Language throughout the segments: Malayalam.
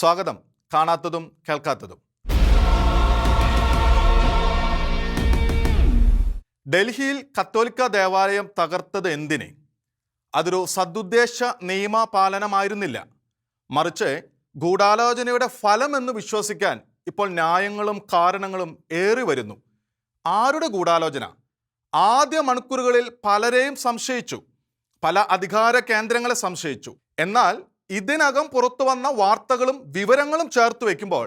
സ്വാഗതം. കാണാത്തതും കേൾക്കാത്തതും. ഡൽഹിയിൽ കത്തോലിക്ക ദേവാലയം തകർത്തത് എന്തിന്? അതൊരു സദുദ്ദേശ നിയമ പാലനമായിരുന്നില്ല മറിച്ച് ഗൂഢാലോചനയുടെ ഫലമെന്ന് വിശ്വസിക്കാൻ ഇപ്പോൾ ന്യായങ്ങളും കാരണങ്ങളും ഏറി വരുന്നു. ആരുടെ ഗൂഢാലോചന? ആദ്യ മണിക്കൂറുകളിൽ പലരെയും സംശയിച്ചു. പല അധികാര കേന്ദ്രങ്ങളെ സംശയിച്ചു. എന്നാൽ ഇതിനകം പുറത്തു വന്ന വാർത്തകളും വിവരങ്ങളും ചേർത്ത് വയ്ക്കുമ്പോൾ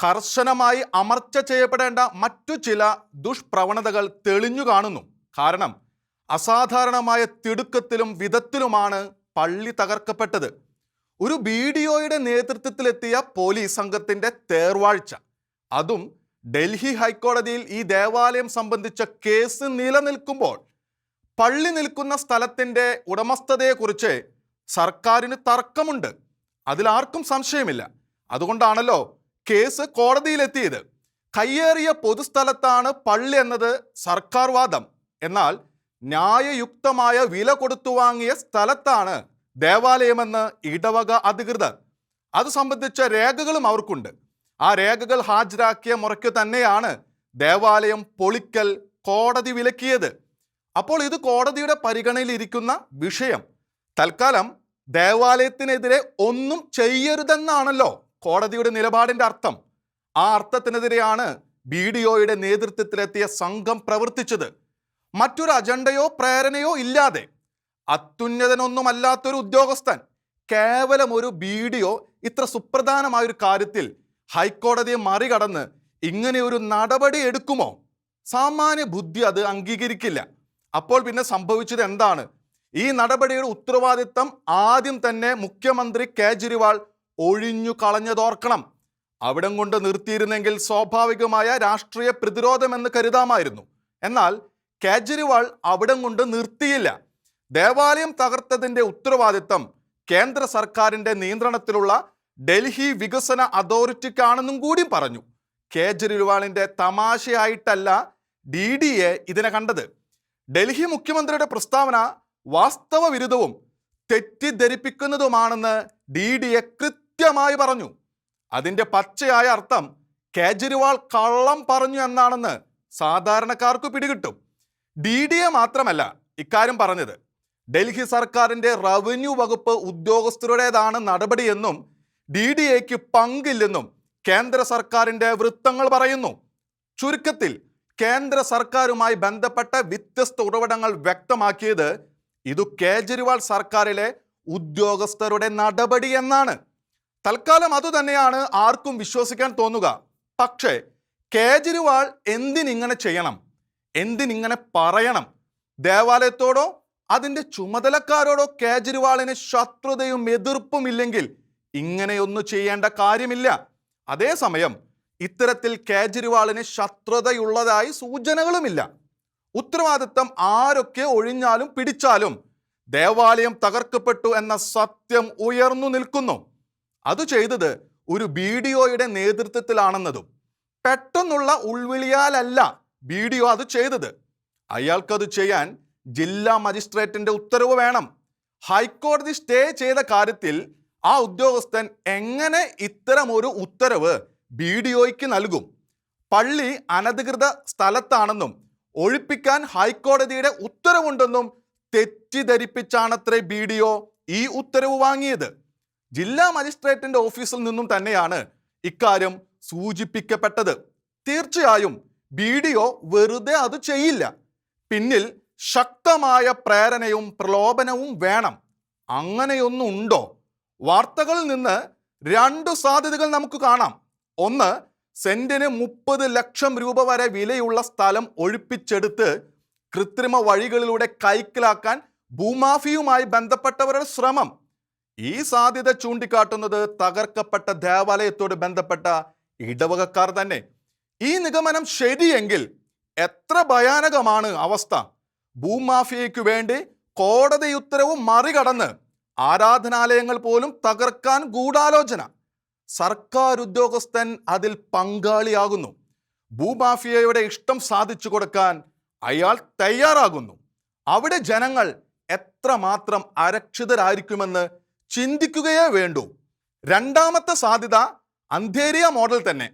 കർശനമായി അമർച്ച ചെയ്യപ്പെടേണ്ട മറ്റു ചില ദുഷ്പ്രവണതകൾ തെളിഞ്ഞു കാണുന്നു. കാരണം അസാധാരണമായ തിടുക്കത്തിലും വിധത്തിലുമാണ് പള്ളി തകർക്കപ്പെട്ടത്. ഒരു ബി ഡി ഒയുടെ നേതൃത്വത്തിലെത്തിയ പോലീസ് സംഘത്തിന്റെ തേർവാഴ്ച. അതും ഡൽഹി ഹൈക്കോടതിയിൽ ഈ ദേവാലയം സംബന്ധിച്ച കേസ് നിലനിൽക്കുമ്പോൾ പള്ളി നിൽക്കുന്ന സ്ഥലത്തിന്റെ ഉടമസ്ഥതയെക്കുറിച്ച് സർക്കാരിന് തർക്കമുണ്ട്. അതിലാർക്കും സംശയമില്ല. അതുകൊണ്ടാണല്ലോ കേസ് കോടതിയിലെത്തിയത്. കയ്യേറിയ പൊതുസ്ഥലത്താണ് പള്ളി എന്നത് സർക്കാർ വാദം. എന്നാൽ ന്യായയുക്തമായ വില കൊടുത്തു വാങ്ങിയ സ്ഥലത്താണ് ദേവാലയമെന്ന് ഇടവക അധികൃതർ. അത് സംബന്ധിച്ച രേഖകളും അവർക്കുണ്ട്. ആ രേഖകൾ ഹാജരാക്കിയ മുറയ്ക്ക് തന്നെയാണ് ദേവാലയം പൊളിക്കൽ കോടതി വിലക്കിയത്. അപ്പോൾ ഇത് കോടതിയുടെ പരിഗണനയിൽ ഇരിക്കുന്ന വിഷയം. തൽക്കാലം ദേവാലയത്തിനെതിരെ ഒന്നും ചെയ്യരുതെന്നാണല്ലോ കോടതിയുടെ നിലപാടിന്റെ അർത്ഥം. ആ അർത്ഥത്തിനെതിരെയാണ് ബി ഡി ഒയുടെ നേതൃത്വത്തിലെത്തിയ സംഘം പ്രവർത്തിച്ചത്. മറ്റൊരു അജണ്ടയോ പ്രേരണയോ ഇല്ലാതെ അത്യുന്നതനൊന്നുമല്ലാത്തൊരു ഉദ്യോഗസ്ഥൻ കേവലം ഒരു ബി ഡി ഒ ഇത്ര സുപ്രധാനമായ ഒരു കാര്യത്തിൽ ഹൈക്കോടതിയെ മറികടന്ന് ഇങ്ങനെ ഒരു നടപടി എടുക്കുമോ? സാമാന്യ ബുദ്ധി അത് അംഗീകരിക്കില്ല. അപ്പോൾ പിന്നെ സംഭവിച്ചത് എന്താണ്? ഈ നടപടിയുടെ ഉത്തരവാദിത്തം ആദ്യം തന്നെ മുഖ്യമന്ത്രി കേജ്രിവാൾ ഒഴിഞ്ഞു കളഞ്ഞതോർക്കണം. അവിടം കൊണ്ട് നിർത്തിയിരുന്നെങ്കിൽ സ്വാഭാവികമായ രാഷ്ട്രീയ പ്രതിരോധമെന്ന് കരുതാമായിരുന്നു. എന്നാൽ കേജ്രിവാൾ അവിടം കൊണ്ട് നിർത്തിയില്ല. ദേവാലയം തകർത്തതിന്റെ ഉത്തരവാദിത്തം കേന്ദ്ര സർക്കാരിന്റെ നിയന്ത്രണത്തിലുള്ള ഡൽഹി വികസന അതോറിറ്റിക്കാണെന്നും കൂടി പറഞ്ഞു. കേജ്രിവാളിന്റെ തമാശയായിട്ടല്ല ഡി ഡി എ ഇതിനെ കണ്ടത്. ഡൽഹി മുഖ്യമന്ത്രിയുടെ പ്രസ്താവന വാസ്തവ വിരുദ്ധവും തെറ്റിദ്ധരിപ്പിക്കുന്നതുമാണെന്ന് ഡി ഡി എ കൃത്യമായി പറഞ്ഞു. അതിന്റെ പച്ചയായ അർത്ഥം കേജ്രിവാൾ കള്ളം പറഞ്ഞു എന്നാണെന്ന് സാധാരണക്കാർക്ക് പിടികിട്ടും. ഡി ഡി എ മാത്രമല്ല ഇക്കാര്യം പറഞ്ഞത്. ഡൽഹി സർക്കാരിന്റെ റവന്യൂ വകുപ്പ് ഉദ്യോഗസ്ഥരുടേതാണ് നടപടിയെന്നും ഡി ഡി എക്ക് പങ്കില്ലെന്നും കേന്ദ്ര സർക്കാരിന്റെ വൃത്തങ്ങൾ പറയുന്നു. ചുരുക്കത്തിൽ കേന്ദ്ര സർക്കാരുമായി ബന്ധപ്പെട്ട വ്യത്യസ്ത ഉറവിടങ്ങൾ വ്യക്തമാക്കിയത് ഇത് കേജ്രിവാൾ സർക്കാരിലെ ഉദ്യോഗസ്ഥരുടെ നടപടി എന്നാണ്. തൽക്കാലം അതുതന്നെയാണ് ആർക്കും വിശ്വസിക്കാൻ തോന്നുക. പക്ഷേ കേജ്രിവാൾ എന്തിനിങ്ങനെ ചെയ്യണം? എന്തിനിങ്ങനെ പറയണം? ദേവാലയത്തോടോ അതിന്റെ ചുമതലക്കാരോടോ കേജ്രിവാളിന് ശത്രുതയും എതിർപ്പും ഇല്ലെങ്കിൽ ഇങ്ങനെയൊന്നും ചെയ്യേണ്ട കാര്യമില്ല. അതേസമയം ഇത്തരത്തിൽ കേജ്രിവാളിന് ശത്രുതയുള്ളതായി സൂചനകളുമില്ല. ഉത്തരവാദിത്തം ആരൊക്കെ ഒഴിഞ്ഞാലും പിടിച്ചാലും ദേവാലയം തകർക്കപ്പെട്ടു എന്ന സത്യം ഉയർന്നു നിൽക്കുന്നു. അത് ചെയ്തത് ഒരു ബി ഡി ഒയുടെ നേതൃത്വത്തിലാണെന്നതും പെട്ടെന്നുള്ള ഉൾവിളിയാലല്ല ബി ഡി ഒ അത് ചെയ്തത്. അയാൾക്കത് ചെയ്യാൻ ജില്ലാ മജിസ്ട്രേറ്റിന്റെ ഉത്തരവ് വേണം. ഹൈക്കോടതി സ്റ്റേ ചെയ്ത കാര്യത്തിൽ ആ ഉദ്യോഗസ്ഥൻ എങ്ങനെ ഇത്തരം ഒരു ഉത്തരവ് ബി ഡി ഒയ്ക്ക് നൽകും? പള്ളി അനധികൃത സ്ഥലത്താണെന്നും ഒഴിപ്പിക്കാൻ ഹൈക്കോടതിയുടെ ഉത്തരവുണ്ടെന്നും തെറ്റിദ്ധരിപ്പിച്ചാണത്രേ ബി ഡി ഒ ഈ ഉത്തരവ് വാങ്ങിയത്. ജില്ലാ മജിസ്ട്രേറ്റിന്റെ ഓഫീസിൽ നിന്നും തന്നെയാണ് ഇക്കാര്യം സൂചിപ്പിക്കപ്പെട്ടത്. തീർച്ചയായും ബി ഡി ഒ വെറുതെ അത് ചെയ്യില്ല. പിന്നിൽ ശക്തമായ പ്രേരണയും പ്രലോഭനവും വേണം. അങ്ങനെയൊന്നും ഉണ്ടോ വാർത്തകളിൽ നിന്ന് രണ്ടു സാധ്യതകൾ നമുക്ക് കാണാം. ഒന്ന് സെന്റിന് മുപ്പത് ലക്ഷം രൂപ വരെ വിലയുള്ള സ്ഥലം ഒഴിപ്പിച്ചെടുത്ത് കൃത്രിമ വഴികളിലൂടെ കൈക്കലാക്കാൻ ഭൂമാഫിയുമായി ബന്ധപ്പെട്ടവരുടെ ശ്രമം. ഈ സാധ്യത ചൂണ്ടിക്കാട്ടുന്നത് തകർക്കപ്പെട്ട ദേവാലയത്തോട് ബന്ധപ്പെട്ട ഇടവകക്കാർ തന്നെ. ഈ നിഗമനം ശരിയെങ്കിൽ എത്ര ഭയാനകമാണ് അവസ്ഥ. ഭൂമാഫിയയ്ക്കു വേണ്ടി കോടതി ഉത്തരവ് മറികടന്ന് ആരാധനാലയങ്ങൾ പോലും തകർക്കാൻ ഗൂഢാലോചന. സർക്കാർ ഉദ്യോഗസ്ഥൻ അതിൽ പങ്കാളിയാകുന്നു. ഭൂമാഫിയയുടെ ഇഷ്ടം സാധിച്ചു കൊടുക്കാൻ അയാൾ തയ്യാറാകുന്നു. അവിടെ ജനങ്ങൾ എത്രമാത്രം അരക്ഷിതരായിരിക്കുമെന്ന് ചിന്തിക്കുകയേ വേണ്ടൂ. രണ്ടാമത്തെ സാധ്യത അന്ധേരിയ മോഡൽ തന്നെ.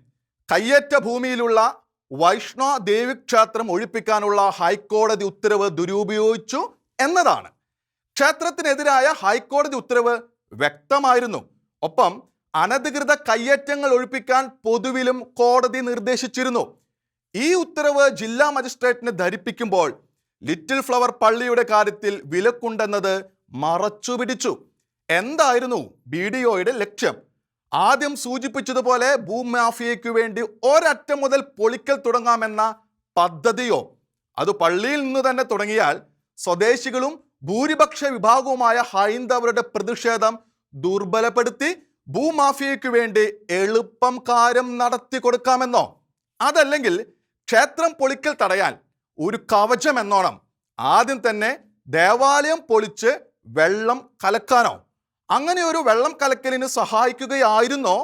കയ്യേറ്റ ഭൂമിയിലുള്ള വൈഷ്ണോ ദേവി ക്ഷേത്രം ഒഴിപ്പിക്കാനുള്ള ഹൈക്കോടതി ഉത്തരവ് ദുരുപയോഗിച്ചു എന്നതാണ്. ക്ഷേത്രത്തിനെതിരായ ഹൈക്കോടതി ഉത്തരവ് വ്യക്തമായിരുന്നു. ഒപ്പം അനധികൃത കയ്യേറ്റങ്ങൾ ഒഴിപ്പിക്കാൻ പൊതുവിലും കോടതി നിർദ്ദേശിച്ചിരുന്നു. ഈ ഉത്തരവ് ജില്ലാ മജിസ്ട്രേറ്റിനെ ധരിപ്പിക്കുമ്പോൾ ലിറ്റിൽ ഫ്ലവർ പള്ളിയുടെ കാര്യത്തിൽ വിലക്കുണ്ടെന്നത് മറച്ചുപിടിച്ചു. എന്തായിരുന്നു ബി ഡി ഒയുടെ ലക്ഷ്യം? ആദ്യം സൂചിപ്പിച്ചതുപോലെ ഭൂമാഫിയയ്ക്കു വേണ്ടി ഒരറ്റം മുതൽ പൊളിക്കൽ തുടങ്ങാമെന്ന പദ്ധതിയോ? അത് പള്ളിയിൽ നിന്ന് തന്നെ തുടങ്ങിയാൽ സ്വദേശികളും ഭൂരിപക്ഷ വിഭാഗവുമായ ഹൈന്ദവരുടെ പ്രതിഷേധം ദുർബലപ്പെടുത്തി ഭൂമാഫിയയ്ക്കു വേണ്ടി എളുപ്പം കാര്യം നടത്തി കൊടുക്കാമെന്നോ? അതല്ലെങ്കിൽ ക്ഷേത്രം പൊളിക്കൽ തടയാൻ ഒരു കവചം എന്നോണം. ആദ്യം തന്നെ ദേവാലയം പൊളിച്ച് വെള്ളം കലക്കാനോ? അങ്ങനെ ഒരു വെള്ളം കലക്കലിന് സഹായിക്കുകയായിരുന്നോ?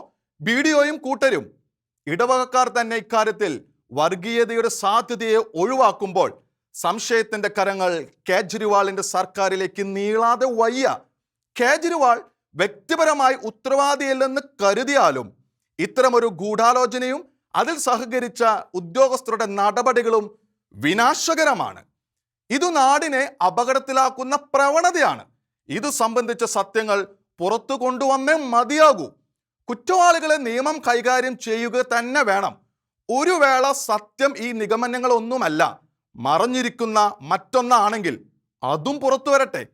ഒയും കൂട്ടരും. ഇടവകക്കാർ തന്നെ ഇക്കാര്യത്തിൽ വർഗീയതയുടെ സാധ്യതയെ ഒഴിവാക്കുമ്പോൾ സംശയത്തിന്റെ കരങ്ങൾ കേജ്രിവാളിന്റെ സർക്കാരിലേക്ക് നീളാതെ വയ്യ. കേജ്രിവാൾ വ്യക്തിപരമായി ഉത്തരവാദിയല്ലെന്ന് കരുതിയാലും ഇത്തരമൊരു ഗൂഢാലോചനയും അതിൽ സഹകരിച്ച ഉദ്യോഗസ്ഥരുടെ നടപടികളും വിനാശകരമാണ്. ഇത് നാടിനെ അപകടത്തിലാക്കുന്ന പ്രവണതയാണ്. ഇത് സംബന്ധിച്ച സത്യങ്ങൾ പുറത്തു കൊണ്ടുവന്നേ മതിയാകൂ. കുറ്റവാളികളെ നിയമം കൈകാര്യം ചെയ്യുക തന്നെ വേണം. ഒരു വേള സത്യം ഈ നിഗമനങ്ങളൊന്നുമല്ല. മറഞ്ഞിരിക്കുന്ന മറ്റൊന്നാണെങ്കിൽ അതും പുറത്തു വരട്ടെ.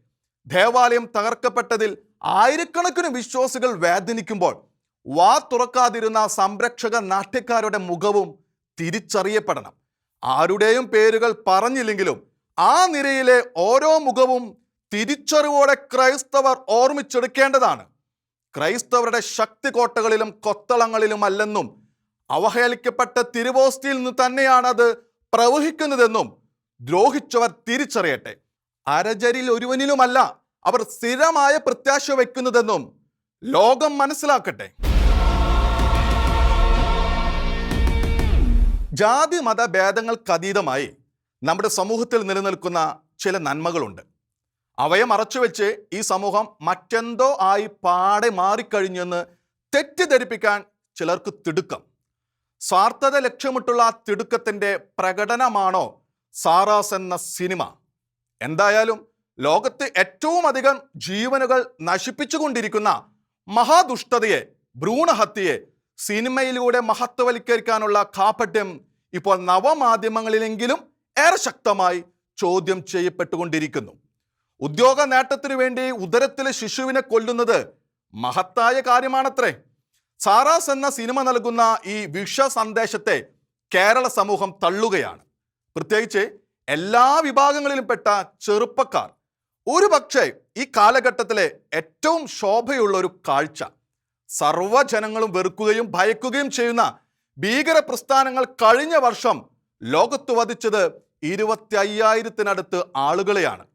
ദേവാലയം തകർക്കപ്പെട്ടതിൽ ആയിരക്കണക്കിന് വിശ്വാസികൾ വേദനിക്കുമ്പോൾ വാ തുറക്കാതിരുന്ന സംരക്ഷക നാട്യക്കാരുടെ മുഖവും തിരിച്ചറിയപ്പെടണം. ആരുടെയും പേരുകൾ പറഞ്ഞില്ലെങ്കിലും ആ നിരയിലെ ഓരോ മുഖവും തിരിച്ചറിവോടെ ക്രൈസ്തവർ ഓർമ്മിച്ചെടുക്കേണ്ടതാണ്. ക്രൈസ്തവരുടെ ശക്തി കോട്ടകളിലും കൊത്തളങ്ങളിലും അല്ലെന്നും അവഹേളിക്കപ്പെട്ട തിരുവോസ്തിയിൽ നിന്ന് തന്നെയാണ് അത് പ്രവഹിക്കുന്നതെന്നും ദ്രോഹിച്ചവർ തിരിച്ചറിയട്ടെ. അരജരിൽ ഒരുവനിലുമല്ല അവർ സ്ഥിരമായ പ്രത്യാശ വയ്ക്കുന്നതെന്നും ലോകം മനസ്സിലാക്കട്ടെ. ജാതി മത ഭേദങ്ങൾക്കതീതമായി നമ്മുടെ സമൂഹത്തിൽ നിലനിൽക്കുന്ന ചില നന്മകളുണ്ട്. അവയെ മറച്ചുവെച്ച് ഈ സമൂഹം മറ്റെന്തോ ആയി പാടെ മാറിക്കഴിഞ്ഞെന്ന് തെറ്റിദ്ധരിപ്പിക്കാൻ ചിലർക്ക് തിടുക്കം. സ്വാർത്ഥത ലക്ഷ്യമിട്ടുള്ള തിടുക്കത്തിന്റെ പ്രകടനമാണോ സാറാസ് എന്ന സിനിമ? എന്തായാലും ലോകത്ത് ഏറ്റവും അധികം ജീവനുകൾ നശിപ്പിച്ചുകൊണ്ടിരിക്കുന്ന മഹാദുഷ്ടതയെ ഭ്രൂണഹത്യയെ സിനിമയിലൂടെ മഹത്വവൽക്കരിക്കാനുള്ള കാപട്യം ഇപ്പോൾ നവമാധ്യമങ്ങളിലെങ്കിലും ഏറെ ശക്തമായി ചോദ്യം ചെയ്യപ്പെട്ടുകൊണ്ടിരിക്കുന്നു. ഉദ്യോഗ നേട്ടത്തിനു വേണ്ടി ഉദരത്തിലെ ശിശുവിനെ കൊല്ലുന്നത് മഹത്തായ കാര്യമാണത്രേ. സാറാസ് എന്ന സിനിമ നൽകുന്ന ഈ വിഷ സന്ദേശത്തെ കേരള സമൂഹം തള്ളുകയാണ്. പ്രത്യേകിച്ച് എല്ലാ വിഭാഗങ്ങളിലും പെട്ട ചെറുപ്പക്കാർ ഒരു പക്ഷേ ഈ കാലഘട്ടത്തിലെ ഏറ്റവും ശോഭയുള്ള ഒരു കാഴ്ച. സർവജനങ്ങളും വെറുക്കുകയും ഭയക്കുകയും ചെയ്യുന്ന ഭീകര പ്രസ്ഥാനങ്ങൾ കഴിഞ്ഞ വർഷം ലോകത്ത് വധിച്ചത് ഇരുപത്തി അയ്യായിരത്തിനടുത്ത് ആളുകളെയാണ്.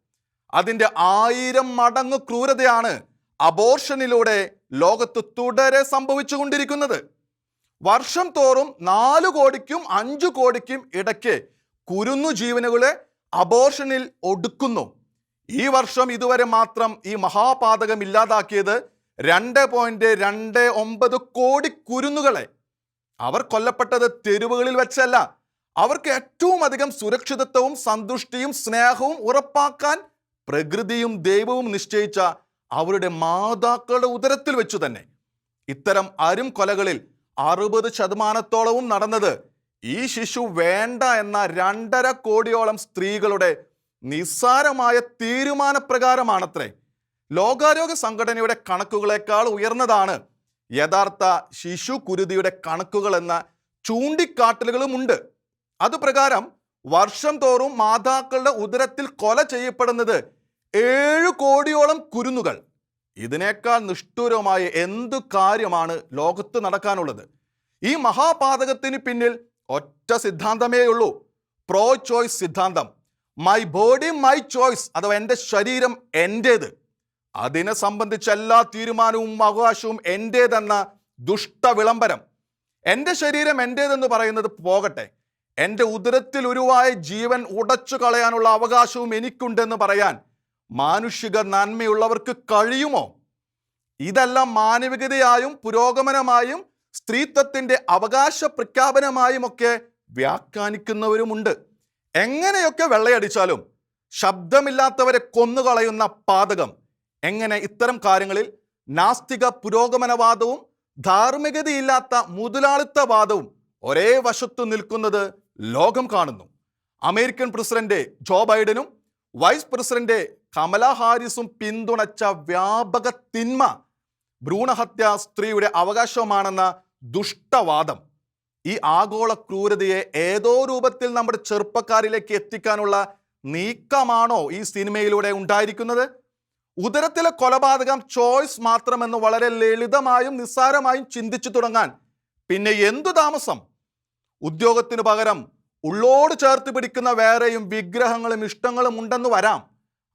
അതിന്റെ ആയിരം മടങ്ങ് ക്രൂരതയാണ് അബോർഷനിലൂടെ ലോകത്ത് തുടരെ സംഭവിച്ചുകൊണ്ടിരിക്കുന്നത്. വർഷം തോറും നാല് കോടിക്കും അഞ്ചു കോടിക്കും ഇടയ്ക്ക് കുരുന്നു ജീവനുകളെ അബോർഷനിൽ ഒടുക്കുന്നു. ഈ വർഷം ഇതുവരെ മാത്രം ഈ മഹാപാതകം ഇല്ലാതാക്കിയത് രണ്ട് പോയിന്റ് രണ്ട് ഒമ്പത് കോടി കുരുന്നുകളെ. അവർ കൊല്ലപ്പെട്ടത് തെരുവുകളിൽ വെച്ചല്ല. അവർക്ക് ഏറ്റവും അധികം സുരക്ഷിതത്വവും സന്തുഷ്ടിയും സ്നേഹവും ഉറപ്പാക്കാൻ പ്രകൃതിയും ദൈവവും നിശ്ചയിച്ച അവരുടെ മാതാക്കളുടെ ഉദരത്തിൽ വെച്ചു തന്നെ. ഇത്തരം അരും കൊലകളിൽ അറുപത് ശതമാനത്തോളവും നടന്നത് ഈ ശിശു വേണ്ട എന്ന രണ്ടര കോടിയോളം സ്ത്രീകളുടെ നിസ്സാരമായ തീരുമാനപ്രകാരമാണത്രേ. ലോകാരോഗ്യ സംഘടനയുടെ കണക്കുകളെക്കാൾ ഉയർന്നതാണ് യഥാർത്ഥ ശിശു കുരുതിയുടെ കണക്കുകൾ എന്ന ചൂണ്ടിക്കാട്ടലുകളുമുണ്ട് അതുപ്രകാരം വർഷം തോറും മാതാക്കളുടെ ഉദരത്തിൽ കൊല ചെയ്യപ്പെടുന്നത് ഏഴ് കോടിയോളം കുരുന്നുകൾ. ഇതിനേക്കാൾ നിഷ്ഠൂരമായ എന്തു കാര്യമാണ് ലോകത്ത് നടക്കാനുള്ളത്? ഈ മഹാപാതകത്തിന് പിന്നിൽ ഒറ്റ സിദ്ധാന്തമേയുള്ളൂ. പ്രോ ചോയ്സ് സിദ്ധാന്തം. മൈ ബോഡി മൈ ചോയ്സ് അഥവാ എന്റെ ശരീരം എന്റേത്. അതിനെ സംബന്ധിച്ച എല്ലാ തീരുമാനവും അവകാശവും എന്റേതെന്ന ദുഷ്ട വിളംബരം എന്റെ ശരീരം എന്റേതെന്ന് പറയുന്നത് പോകട്ടെ. എന്റെ ഉദരത്തിൽ ഉരുവായ ജീവൻ ഉടച്ചു കളയാനുള്ള അവകാശവും എനിക്കുണ്ടെന്ന് പറയാൻ മാനുഷിക നന്മയുള്ളവർക്ക് കഴിയുമോ? ഇതെല്ലാം മാനവികതയായും പുരോഗമനമായും സ്ത്രീത്വത്തിന്റെ അവകാശ പ്രഖ്യാപനമായും ഒക്കെ വ്യാഖ്യാനിക്കുന്നവരുമുണ്ട്. എങ്ങനെയൊക്കെ വെള്ളയടിച്ചാലും ശബ്ദമില്ലാത്തവരെ കൊന്നുകളയുന്ന പാതകം. എങ്ങനെ ഇത്തരം കാര്യങ്ങളിൽ നാസ്തിക പുരോഗമനവാദവും ധാർമ്മികതയില്ലാത്ത മുതലാളിത്തവാദവും ഒരേ വശത്തു നിൽക്കുന്നത് ലോകം കാണുന്നു. അമേരിക്കൻ പ്രസിഡന്റ് ജോ ബൈഡനും വൈസ് പ്രസിഡന്റ് കമല ഹാരിസും പിന്തുണച്ച വ്യാപക തിന്മ ഭ്രൂണഹത്യ സ്ത്രീയുടെ അവകാശമാണെന്ന ദുഷ്ടവാദം. ഈ ആഗോള ക്രൂരതയെ ഏതോ രൂപത്തിൽ നമ്മുടെ ചെറുപ്പക്കാരിലേക്ക് എത്തിക്കാനുള്ള നീക്കമാണോ ഈ സിനിമയിലൂടെ ഉണ്ടായിരിക്കുന്നത്? ഉദരത്തിലെ കൊലപാതകം ചോയ്സ് മാത്രമെന്ന് വളരെ ലളിതമായും നിസ്സാരമായും ചിന്തിച്ചു തുടങ്ങാൻ പിന്നെ എന്തു താമസം? ഉദ്യോഗത്തിനു പകരം ഉള്ളോട് ചേർത്ത് പിടിക്കുന്ന വേറെയും വിഗ്രഹങ്ങളും ഇഷ്ടങ്ങളും ഉണ്ടെന്ന് വരാം.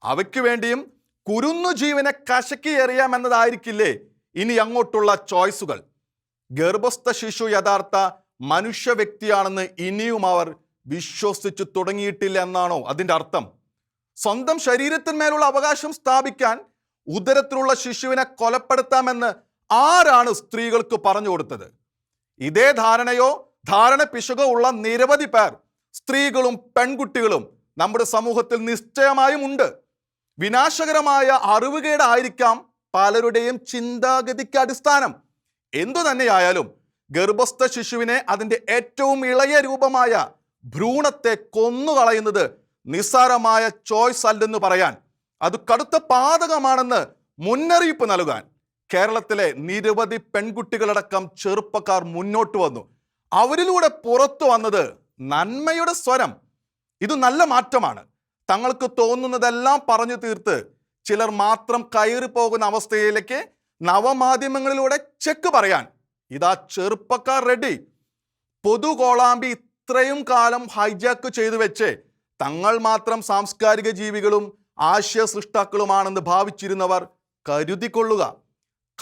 അവയ്ക്ക് വേണ്ടിയും കുരുന്നു ജീവനെ കശക്കി എറിയാമെന്നതായിരിക്കില്ലേ ഇനി അങ്ങോട്ടുള്ള ചോയ്സുകൾ. ഗർഭസ്ഥ ശിശു യഥാർത്ഥ മനുഷ്യ വ്യക്തിയാണെന്ന് ഇനിയും അവർ വിശ്വസിച്ചു തുടങ്ങിയിട്ടില്ല എന്നാണോ അതിന്റെ അർത്ഥം? സ്വന്തം ശരീരത്തിന്മേലുള്ള അവകാശം സ്ഥാപിക്കാൻ ഉദരത്തിലുള്ള ശിശുവിനെ കൊലപ്പെടുത്താമെന്ന് ആരാണ് സ്ത്രീകൾക്ക് പറഞ്ഞു കൊടുത്തത്? ഇതേ ധാരണയോ ധാരണ പിശകോ ഉള്ള നിരവധി പേർ സ്ത്രീകളും പെൺകുട്ടികളും നമ്മുടെ സമൂഹത്തിൽ നിശ്ചയമായും ഉണ്ട്. വിനാശകരമായ അറിവുകേടായിരിക്കാം പലരുടെയും ചിന്താഗതിക്ക് അടിസ്ഥാനം. എന്തു തന്നെയായാലും ഗർഭസ്ഥ ശിശുവിനെ അതിന്റെ ഏറ്റവും ഇളയ രൂപമായ ഭ്രൂണത്തെ കൊന്നുകളയുന്നത് നിസ്സാരമായ ചോയ്സ് അല്ലെന്ന് പറയാൻ. അത് കടുത്ത പാതകമാണെന്ന് മുന്നറിയിപ്പ് നൽകാൻ കേരളത്തിലെ നിരവധി പെൺകുട്ടികളടക്കം ചെറുപ്പക്കാർ മുന്നോട്ട് വന്നു. അവരിലൂടെ പുറത്തു വന്നത് നന്മയുടെ സ്വരം. ഇത് നല്ല മാറ്റമാണ്. തങ്ങൾക്ക് തോന്നുന്നതെല്ലാം പറഞ്ഞു തീർത്ത് ചിലർ മാത്രം കയറി പോകുന്ന അവസ്ഥയിലേക്ക് നവമാധ്യമങ്ങളിലൂടെ ചെക്ക് പറയാൻ ഇതാ ചെറുപ്പക്കാർ റെഡി പൊതു കോളാമ്പി ഇത്രയും കാലം ഹൈജാക്ക് ചെയ്തു വെച്ച്. തങ്ങൾ മാത്രം സാംസ്കാരിക ജീവികളും ആശയ സൃഷ്ടാക്കളുമാണെന്ന് ഭാവിച്ചിരുന്നവർ കരുതിക്കൊള്ളുക.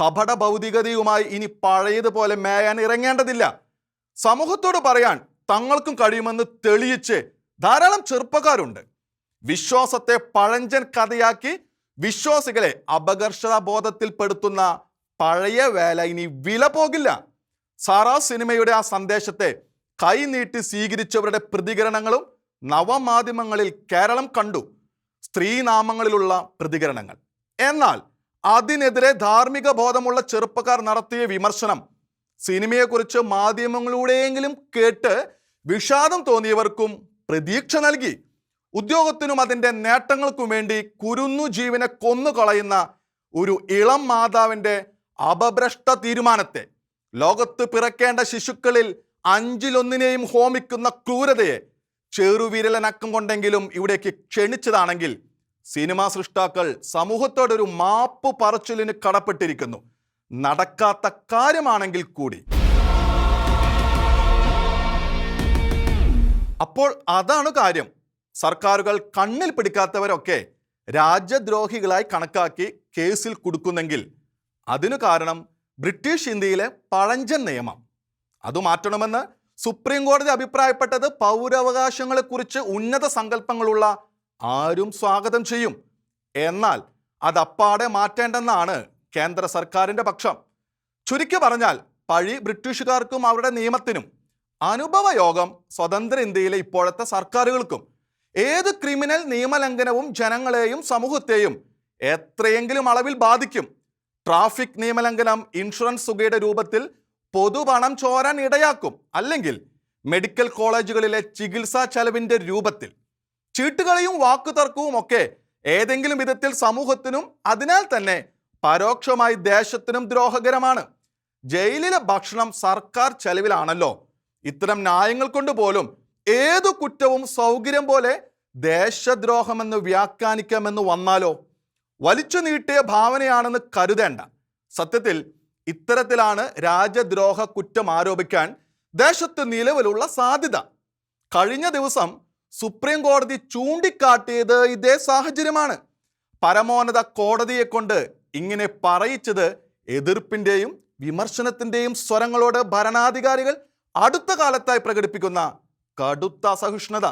കപട ഭൗതികതയുമായി ഇനി പഴയതുപോലെ മേയാൻ ഇറങ്ങേണ്ടതില്ല. സമൂഹത്തോട് പറയാൻ തങ്ങൾക്കും കഴിയുമെന്ന് തെളിയിച്ച് ധാരാളം ചെറുപ്പക്കാരുണ്ട്. വിശ്വാസത്തെ പഴഞ്ചൻ കഥയാക്കി വിശ്വാസികളെ അപകർഷതാ ബോധത്തിൽപ്പെടുത്തുന്ന പഴയ വേല ഇനി വില പോകില്ല. സാറാ സിനിമയുടെ ആ സന്ദേശത്തെ കൈനീട്ടി സ്വീകരിച്ചവരുടെ പ്രതികരണങ്ങളും നവമാധ്യമങ്ങളിൽ കേരളം കണ്ടു. സ്ത്രീനാമങ്ങളിലുള്ള പ്രതികരണങ്ങൾ. എന്നാൽ അതിനെതിരെ ധാർമ്മിക ബോധമുള്ള ചെറുപ്പക്കാർ നടത്തിയ വിമർശനം സിനിമയെക്കുറിച്ച് മാധ്യമങ്ങളിലൂടെയെങ്കിലും കേട്ട് വിഷാദം തോന്നിയവർക്കും പ്രതീക്ഷ നൽകി. ഉദ്യോഗത്തിനും അതിന്റെ നേട്ടങ്ങൾക്കും വേണ്ടി കുരുന്നു ജീവനെ കൊന്നു കളയുന്ന ഒരു ഇളം മാതാവിന്റെ അപഭ്രഷ്ട തീരുമാനത്തെ ലോകത്ത് പിറക്കേണ്ട ശിശുക്കളിൽ അഞ്ചിലൊന്നിനെയും ഹോമിക്കുന്ന ക്രൂരതയെ ചെറുവിരലനക്കം കൊണ്ടെങ്കിലും ഇവിടേക്ക് ക്ഷണിച്ചതാണെങ്കിൽ സിനിമാ സൃഷ്ടാക്കൾ സമൂഹത്തോടൊരു മാപ്പ് പറച്ചിലിന് കടപ്പെട്ടിരിക്കുന്നു. നടക്കാത്ത കാര്യമാണെങ്കിൽ കൂടി. അപ്പോൾ അതാണ് കാര്യം. സർക്കാരുകൾ കണ്ണിൽ പിടിക്കാത്തവരൊക്കെ രാജ്യദ്രോഹികളായി കണക്കാക്കി കേസിൽ കൊടുക്കുന്നെങ്കിൽ അതിനു കാരണം ബ്രിട്ടീഷ് ഇന്ത്യയിലെ പഴഞ്ചൻ നിയമം. അത് മാറ്റണമെന്ന് സുപ്രീം കോടതി അഭിപ്രായപ്പെട്ടത് പൗരാവകാശങ്ങളെക്കുറിച്ച് ഉന്നത സങ്കല്പങ്ങളുള്ള ആരും സ്വാഗതം ചെയ്യും. എന്നാൽ അത് മാറ്റേണ്ടെന്നാണ് കേന്ദ്ര സർക്കാരിന്റെ പക്ഷം. ചുരുക്കി പറഞ്ഞാൽ പഴി ബ്രിട്ടീഷുകാർക്കും അവരുടെ നിയമത്തിനും അനുഭവ യോഗം സ്വതന്ത്ര ഇന്ത്യയിലെ ഇപ്പോഴത്തെ സർക്കാരുകൾക്കും. ഏത് ക്രിമിനൽ നിയമലംഘനവും ജനങ്ങളെയും സമൂഹത്തെയും എത്രയെങ്കിലും അളവിൽ ബാധിക്കും. ട്രാഫിക് നിയമലംഘനം ഇൻഷുറൻസ് തുകയുടെ രൂപത്തിൽ പൊതുപണം ചോരാൻ ഇടയാക്കും. അല്ലെങ്കിൽ മെഡിക്കൽ കോളേജുകളിലെ ചികിത്സാ ചെലവിന്റെ രൂപത്തിൽ ചീട്ടുകളിയും വാക്കുതർക്കവും ഒക്കെ ഏതെങ്കിലും വിധത്തിൽ സമൂഹത്തിനും അതിനാൽ തന്നെ പരോക്ഷമായി ദേശത്തിനും ദ്രോഹകരമാണ്. ജയിലിലെ ഭക്ഷണം സർക്കാർ ചെലവിലാണല്ലോ. ഇത്തരം ന്യായങ്ങൾ കൊണ്ട് പോലും ഏതു കുറ്റവും സൗകര്യം പോലെ ദേശദ്രോഹമെന്ന് വ്യാഖ്യാനിക്കാമെന്ന് വന്നാലോ? വലിച്ചു നീട്ടിയ ഭാവനയാണെന്ന് കരുതേണ്ട. സത്യത്തിൽ ഇത്തരത്തിലാണ് രാജ്യദ്രോഹ കുറ്റം ആരോപിക്കാൻ ദേശത്ത് നിലവിലുള്ള സാധ്യത. കഴിഞ്ഞ ദിവസം സുപ്രീം കോടതി ചൂണ്ടിക്കാട്ടിയത് ഇതേ സാഹചര്യമാണ്. പരമോന്നത കോടതിയെ കൊണ്ട് ഇങ്ങനെ പറയിച്ചത് എതിർപ്പിന്റെയും വിമർശനത്തിന്റെയും സ്വരങ്ങളോട് ഭരണാധികാരികൾ അടുത്ത കാലത്തായി പ്രകടിപ്പിക്കുന്ന കടുത്ത അസഹിഷ്ണുത.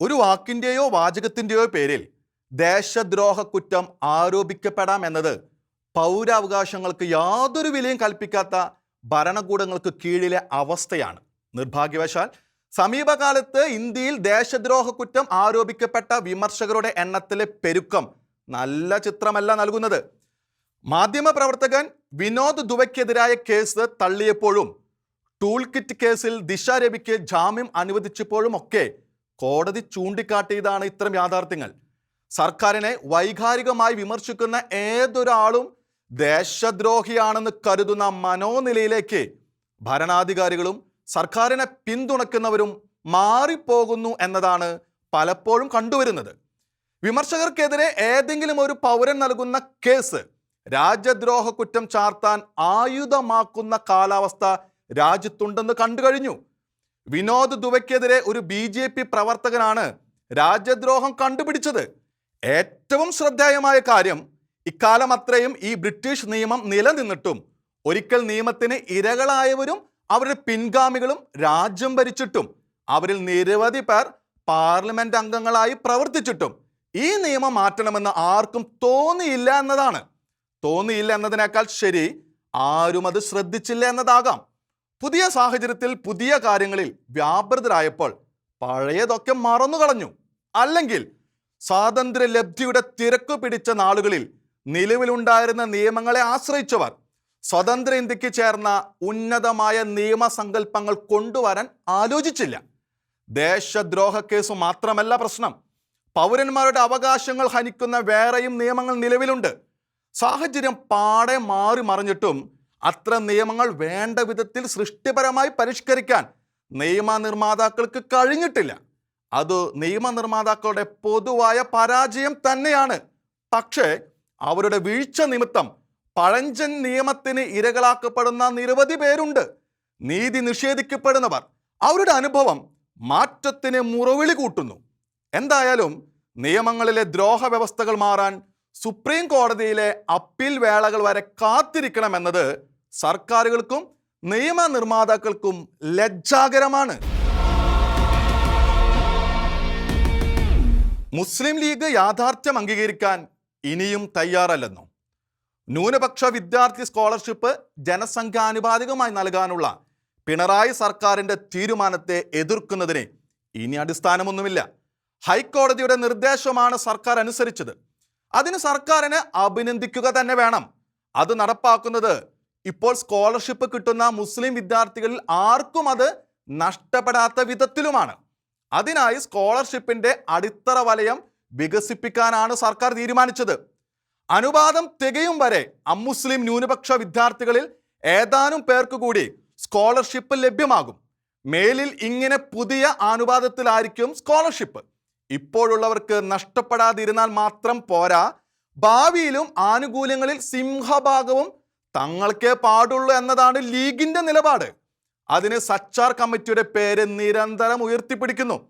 ഒരു വാക്കിന്റെയോ വാചകത്തിന്റെയോ പേരിൽ ദേശദ്രോഹ കുറ്റം ആരോപിക്കപ്പെടാം എന്നത് പൗരാവകാശങ്ങൾക്ക് യാതൊരു വിലയും കൽപ്പിക്കാത്ത ഭരണകൂടങ്ങൾക്ക് കീഴിലെ അവസ്ഥയാണ്. നിർഭാഗ്യവശാൽ സമീപകാലത്ത് ഇന്ത്യയിൽ ദേശദ്രോഹ കുറ്റം ആരോപിക്കപ്പെട്ട വിമർശകരുടെ എണ്ണത്തിലെ പെരുക്കം നല്ല ചിത്രമല്ല നൽകുന്നത്. മാധ്യമപ്രവർത്തകൻ വിനോദ് ദുബയ്ക്കെതിരായ കേസ് തള്ളിയപ്പോഴും ടൂൾ കിറ്റ് കേസിൽ ദിശ രവിക്ക് ജാമ്യം അനുവദിച്ചപ്പോഴും ഒക്കെ കോടതി ചൂണ്ടിക്കാട്ടിയതാണ് ഇത്തരം യാഥാർത്ഥ്യങ്ങൾ. സർക്കാരിനെ വൈകാരികമായി വിമർശിക്കുന്ന ഏതൊരാളും ദേശദ്രോഹിയാണെന്ന് കരുതുന്ന മനോനിലയിലേക്ക് ഭരണാധികാരികളും സർക്കാരിനെ പിന്തുണയ്ക്കുന്നവരും മാറിപ്പോകുന്നു എന്നതാണ് പലപ്പോഴും കണ്ടുവരുന്നത്. വിമർശകർക്കെതിരെ ഏതെങ്കിലും ഒരു പൗരൻ നൽകുന്ന കേസ് രാജ്യദ്രോഹ കുറ്റം ചാർത്താൻ ആയുധമാക്കുന്ന കാലാവസ്ഥ രാജ്യത്തുണ്ടെന്ന് കണ്ടു കഴിഞ്ഞു വിനോദ് ദുബയ്ക്കെതിരെ ഒരു ബി പ്രവർത്തകനാണ് രാജ്യദ്രോഹം കണ്ടുപിടിച്ചത്. ഏറ്റവും ശ്രദ്ധേയമായ കാര്യം ഇക്കാലം അത്രയും ഈ ബ്രിട്ടീഷ് നിയമം നിലനിന്നിട്ടും ഒരിക്കൽ നിയമത്തിന് ഇരകളായവരും അവരുടെ പിൻഗാമികളും രാജ്യം ഭരിച്ചിട്ടും അവരിൽ നിരവധി പേർ പാർലമെന്റ് അംഗങ്ങളായി പ്രവർത്തിച്ചിട്ടും ഈ നിയമം മാറ്റണമെന്ന് ആർക്കും തോന്നിയില്ല എന്നതാണ്. തോന്നിയില്ല എന്നതിനേക്കാൾ ശരി ആരും അത് ശ്രദ്ധിച്ചില്ല എന്നതാകാം. പുതിയ സാഹചര്യത്തിൽ പുതിയ കാര്യങ്ങളിൽ വ്യാപൃതരായപ്പോൾ പഴയതൊക്കെ മറന്നു കളഞ്ഞു അല്ലെങ്കിൽ സ്വാതന്ത്ര്യ ലബ്ധിയുടെ തിരക്ക് പിടിച്ച നാളുകളിൽ നിലവിലുണ്ടായിരുന്ന നിയമങ്ങളെ ആശ്രയിച്ചവർ സ്വതന്ത്ര ഇന്ത്യയ്ക്ക് ചേർന്ന ഉന്നതമായ നിയമസങ്കല്പങ്ങൾ കൊണ്ടുവരാൻ ആലോചിച്ചില്ല. ദേശദ്രോഹ കേസ് മാത്രമല്ല പ്രശ്നം. പൗരന്മാരുടെ അവകാശങ്ങൾ ഹനിക്കുന്ന വേറെയും നിയമങ്ങൾ നിലവിലുണ്ട്. സാഹചര്യം പാടെ മാറി മറിഞ്ഞിട്ടും അത്ര നിയമങ്ങൾ വേണ്ട വിധത്തിൽ സൃഷ്ടിപരമായി പരിഷ്കരിക്കാൻ നിയമനിർമ്മാതാക്കൾക്ക് കഴിഞ്ഞിട്ടില്ല. അത് നിയമനിർമ്മാതാക്കളുടെ പൊതുവായ പരാജയം തന്നെയാണ്. പക്ഷേ അവരുടെ വീഴ്ച നിമിത്തം പഴഞ്ചൻ നിയമത്തിന് ഇരകളാക്കപ്പെടുന്ന നിരവധി പേരുണ്ട്. നീതി നിഷേധിക്കപ്പെടുന്നവർ അവരുടെ അനുഭവം മാറ്റത്തിന് മുറവിളി കൂട്ടുന്നു. എന്തായാലും നിയമങ്ങളിലെ ദ്രോഹ വ്യവസ്ഥകൾ മാറാൻ സുപ്രീം കോടതിയിലെ അപ്പീൽ വേളകൾ വരെ കാത്തിരിക്കണമെന്നത് സർക്കാരുകൾക്കും നിയമനിർമ്മാതാക്കൾക്കും ലജ്ജാകരമാണ്. മുസ്ലിം ലീഗ് യാഥാർത്ഥ്യം അംഗീകരിക്കാൻ ഇനിയും തയ്യാറല്ലെന്നും. ന്യൂനപക്ഷ വിദ്യാർത്ഥി സ്കോളർഷിപ്പ് ജനസംഖ്യാനുപാതികമായി നൽകാനുള്ള പിണറായി സർക്കാരിന്റെ തീരുമാനത്തെ എതിർക്കുന്നതിന് ഇനി അടിസ്ഥാനമൊന്നുമില്ല. ഹൈക്കോടതിയുടെ നിർദ്ദേശമാണ് സർക്കാർ അനുസരിച്ചത്. അതിന് സർക്കാരിനെ അഭിനന്ദിക്കുക തന്നെ വേണം. അത് നടപ്പാക്കുന്നത് ഇപ്പോൾ സ്കോളർഷിപ്പ് കിട്ടുന്ന മുസ്ലിം വിദ്യാർത്ഥികളിൽ ആർക്കും അത് നഷ്ടപ്പെടാത്ത വിധത്തിലുമാണ്. അതിനായി സ്കോളർഷിപ്പിന്റെ അടിത്തറ വലയം വികസിപ്പിക്കാനാണ് സർക്കാർ തീരുമാനിച്ചത്. അനുപാതം തികയും വരെ അമുസ്ലിം ന്യൂനപക്ഷ വിദ്യാർത്ഥികളിൽ ഏതാനും പേർക്ക് കൂടി സ്കോളർഷിപ്പ് ലഭ്യമാകും. മേലിൽ ഇങ്ങനെ പുതിയ അനുപാതത്തിലായിരിക്കും സ്കോളർഷിപ്പ്. ഇപ്പോഴുള്ളവർക്ക് നഷ്ടപ്പെടാതിരുന്നാൽ മാത്രം പോരാ. ഭാവിയിലും ആനുകൂല്യങ്ങളിൽ സിംഹഭാഗവും തങ്ങൾക്കേ പാടുള്ളൂ എന്നതാണ് ലീഗിന്റെ നിലപാട്. അതിന് സച്ചാർ കമ്മിറ്റിയുടെ പേര് നിരന്തരം ഉയർത്തിപ്പിടിക്കുന്നു.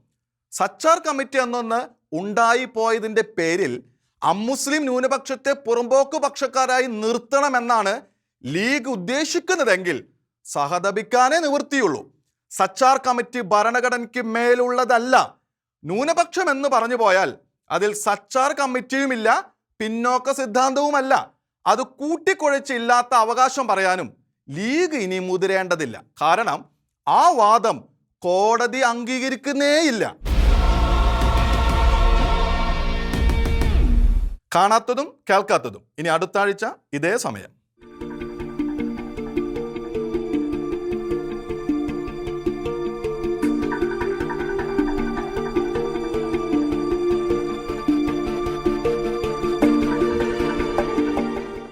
സച്ചാർ കമ്മിറ്റി എന്നൊന്ന് ഉണ്ടായി പോയതിന്റെ പേരിൽ അമുസ്ലിം ന്യൂനപക്ഷത്തെ പുറമ്പോക്ക് പക്ഷക്കാരായി നിർത്തണമെന്നാണ് ലീഗ് ഉദ്ദേശിക്കുന്നതെങ്കിൽ സഹതപിക്കാനേ നിവൃത്തിയുള്ളൂ. സച്ചാർ കമ്മിറ്റി ഭരണഘടനയ്ക്ക് മേലുള്ളതല്ല. ന്യൂനപക്ഷം എന്ന് പറഞ്ഞു പോയാൽ അതിൽ സച്ചാർ കമ്മിറ്റിയുമില്ല പിന്നോക്ക സിദ്ധാന്തവുമല്ല. അത് കൂട്ടിക്കുഴച്ചില്ലാത്ത അവകാശം പറയാനും ലീഗ് ഇനി മുതിരേണ്ടതില്ല. കാരണം ആ വാദം കോടതി അംഗീകരിക്കുന്നേയില്ല. കാണാത്തതും കേൾക്കാത്തതും. ഇനി അടുത്ത ആഴ്ച ഇതേ സമയം.